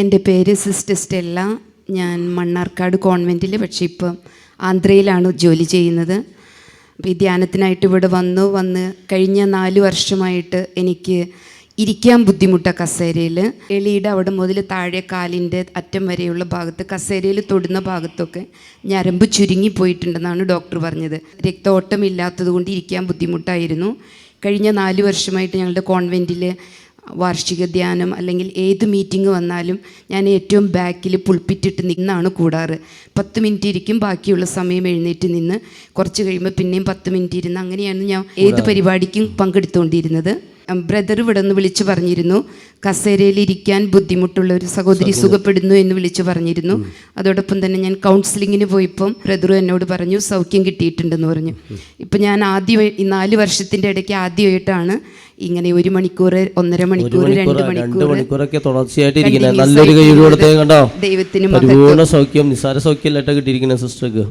എന്റെ പേര് sister Stella. ഞാൻ മണ്ണാർക്കാട് കോൺവെന്റിൽ പക്ഷേ ഇപ്പം ആന്ധ്രയിലാണ് ജോലി ചെയ്യുന്നത്. അപ്പോൾ ഈ ധ്യാനത്തിനായിട്ട് ഇവിടെ വന്നു. വന്ന് കഴിഞ്ഞ നാല് വർഷമായിട്ട് എനിക്ക് ഇരിക്കാൻ ബുദ്ധിമുട്ടാണ് കസേരയിൽ എളിയുടെ അവിടെ മുതൽ താഴെ കാലിന്റെ അറ്റം വരെയുള്ള ഭാഗത്ത് കസേരയിൽ തൊടുന്ന ഭാഗത്തൊക്കെ ഞരമ്പ് ചുരുങ്ങി പോയിട്ടുണ്ടെന്നാണ് ഡോക്ടർ പറഞ്ഞത്. രക്തോട്ടം ഇല്ലാത്തത് കൊണ്ട് ഇരിക്കാൻ ബുദ്ധിമുട്ടായിരുന്നു. കഴിഞ്ഞ നാല് വർഷമായിട്ട് ഞങ്ങളുടെ കോൺവെന്റിൽ വാർഷിക ധ്യാനം അല്ലെങ്കിൽ ഏത് മീറ്റിംഗ് വന്നാലും ഞാൻ ഏറ്റവും ബാക്കിൽ പുൾപ്പിറ്റിട്ട് നിന്നാണ് കൂടാറ്. പത്ത് മിനിറ്റ് ഇരിക്കും ബാക്കിയുള്ള സമയം എഴുന്നേറ്റ് നിന്ന് കുറച്ച് കഴിയുമ്പോൾ പിന്നെയും പത്ത് മിനിറ്റ് ഇരുന്ന് അങ്ങനെയാണ് ഞാൻ ഏത് പരിപാടിക്കും പങ്കെടുത്തുകൊണ്ടിരുന്നത് ബ്രദർ ഇവിടെ നിന്ന് വിളിച്ചു പറഞ്ഞിരുന്നു. കസേരയിൽ ഇരിക്കാൻ ബുദ്ധിമുട്ടുള്ള ഒരു സഹോദരി സുഖപ്പെടുന്നു എന്ന് വിളിച്ചു പറഞ്ഞിരുന്നു. അതോടൊപ്പം തന്നെ ഞാൻ കൗൺസിലിങ്ങിന് പോയപ്പം ബ്രദർ എന്നോട് പറഞ്ഞു സൗഖ്യം കിട്ടിയിട്ടുണ്ടെന്ന് പറഞ്ഞു. ഇപ്പം ഞാൻ ആദ്യമായി നാല് വർഷത്തിന്റെ ഇടയ്ക്ക് ആദ്യമായിട്ടാണ് ഇങ്ങനെ ഒരു മണിക്കൂർ ഒന്നര മണിക്കൂർ രണ്ട് മണിക്കൂർ ദൈവത്തിന് മഹത്വം. നിസാര സൗഖ്യം കിട്ടിയിരിക്കുന്ന സിസ്റ്റർക്ക്